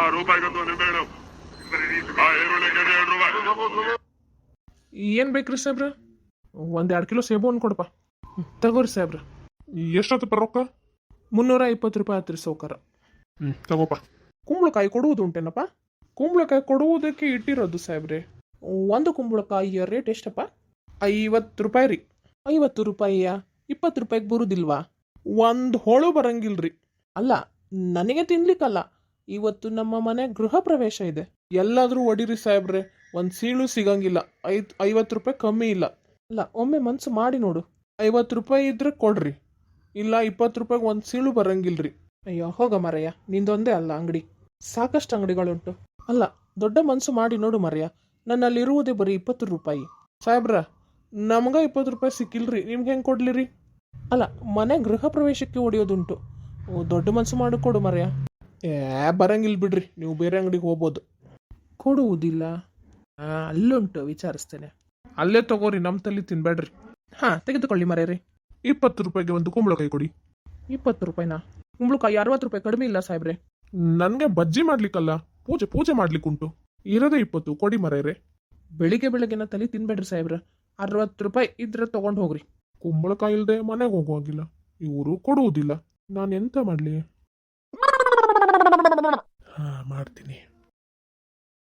ಆ ರೂಪಾಯಿಗೊಂದು ನಿಂಬೆಹಣ್ಣು ಆ ಈರುಳ್ಳಿಗೆನೆ ಎರಡು ರೂಪಾಯಿ ಏನು ಬೇಕ್ರಿ ಸಾಹೇಬ್ರ? ಒಂದು ಎರಡು ಕಿಲೋ ಸೇಬು ಹಣ್ಣು ಕೊಡಪ್ಪ ತಗೋರಿ ಸಾಹೇಬ್ರ. ಎಷ್ಟೊತ್ತು ರೊಕ್ಕ? ಮುನ್ನೂರ ಇಪ್ಪತ್ತು ರೂಪಾಯಿ ಆತ್ರಿ ಸೌಕರ ಹ್ಞೂ ತಗೋಪ ಕುಂಬಳಕಾಯಿ ಕೊಡುವುದು ಉಂಟೇನಪ್ಪ? ಕುಂಬಳಕಾಯಿ ಕೊಡುವುದಕ್ಕೆ ಇಟ್ಟಿರೋದು ಸಾಹೇಬ್ರೆ. ಒಂದು ಕುಂಬಳಕಾಯಿಯ ರೇಟ್ ಎಷ್ಟಪ್ಪ? ಐವತ್ತು ರೂಪಾಯಿ ರೀ. ಐವತ್ತು ರೂಪಾಯಿಯ ಇಪ್ಪತ್ತು ರೂಪಾಯಿಗೆ ಬರುದಿಲ್ವಾ? ಒಂದು ಹೋಳು ಬರಂಗಿಲ್ರಿ. ಅಲ್ಲ ನನಗೆ ತಿನ್ಲಿಕ್ಕಲ್ಲ. ಇವತ್ತು ನಮ್ಮ ಮನೆ ಗೃಹ ಪ್ರವೇಶ ಇದೆ. ಎಲ್ಲಾದರೂ ಒಡಿರಿ ಸಾಹೇಬ್ರೆ ಒಂದು ಸೀಳು ಸಿಗಂಗಿಲ್ಲ. ಐದ್ ಐವತ್ತು ರೂಪಾಯಿ ಕಮ್ಮಿ ಇಲ್ಲ. ಅಲ್ಲ ಒಮ್ಮೆ ಮನ್ಸು ಮಾಡಿ ನೋಡು. ಐವತ್ತು ರೂಪಾಯಿ ಇದ್ರೆ ಕೊಡ್ರಿ. ಇಲ್ಲ ಇಪ್ಪತ್ತು ರೂಪಾಯಿಗೆ ಒಂದು ಸೀಳು ಬರಂಗಿಲ್ರಿ. ಅಯ್ಯೋ ಹೋಗ ಮರಯ್ಯ ನಿಂದೊಂದೇ ಅಲ್ಲ ಅಂಗಡಿ. ಸಾಕಷ್ಟು ಅಂಗಡಿಗಳುಂಟು. ಅಲ್ಲ ದೊಡ್ಡ ಮನ್ಸು ಮಾಡಿ ನೋಡು ಮರಯ್ಯ. ನನ್ನಲ್ಲಿರುವುದೇ ಬರೀ ಇಪ್ಪತ್ತು ರೂಪಾಯಿ. ಸಾಹೇಬ್ರ ನಮ್ಗೆ ಇಪ್ಪತ್ತು ರೂಪಾಯಿ ಸಿಕ್ಕಿಲ್ರಿ ನಿಮ್ಗೆ ಹೆಂಗೆ ಕೊಡ್ಲಿರಿ? ಅಲ್ಲ ಮನೆ ಗೃಹ ಪ್ರವೇಶಕ್ಕೆ ಓ, ದೊಡ್ಡ ಮನ್ಸು ಮಾಡಿಕೊಡು ಮರಯ್ಯ. ಏ ಬರಂಗಿಲ್ಲ ಬಿಡ್ರಿ. ನೀವು ಬೇರೆ ಅಂಗಡಿಗೆ ಹೋಗ್ಬೋದು. ಕೊಡುವುದಿಲ್ಲ. ಅಲ್ಲುಂಟು ವಿಚಾರಿಸ್ತೇನೆ. ಅಲ್ಲೇ ತಗೋರಿ ನಮ್ಮ ತಲೆ ತಿನ್ಬೇಡ್ರಿ. ಹಾಂ ತೆಗೆದುಕೊಳ್ಳಿ ಮರೇರಿ. ಇಪ್ಪತ್ತು ರೂಪಾಯಿಗೆ ಒಂದು ಕುಂಬಳಕಾಯಿ ಕೊಡಿ. ಇಪ್ಪತ್ತು ರೂಪಾಯಿನಾ? ಕುಂಬಳಕಾಯಿ ಅರವತ್ತು ರೂಪಾಯಿ ಕಡಿಮೆ ಇಲ್ಲ ಸಾಹೇಬ್ರೆ. ನನಗೆ ಬಜ್ಜಿ ಮಾಡ್ಲಿಕ್ಕಲ್ಲ ಪೂಜೆ ಪೂಜೆ ಮಾಡ್ಲಿಕ್ಕುಂಟು. ಇರೋದೇ ಇಪ್ಪತ್ತು ಕೊಡಿ ಮರೇರೆ. ಬೆಳಿಗ್ಗೆ ಬೆಳಗ್ಗೆನ ತಲೆ ತಿನ್ಬೇಡ್ರಿ ಸಾಹೇಬ್ರ. ಅರವತ್ತು ರೂಪಾಯಿ ಇದ್ರೆ ತಗೊಂಡು ಹೋಗ್ರಿ. ಕುಂಬಳಕಾಯಿ ಇಲ್ಲದೆ ಮನೆಗೆ ಹೋಗುವಾಗಿಲ್ಲ. ಇವರು ಕೊಡುವುದಿಲ್ಲ. ನಾನು ಎಂತ ಮಾಡ್ಲಿ? ブブブブブブ。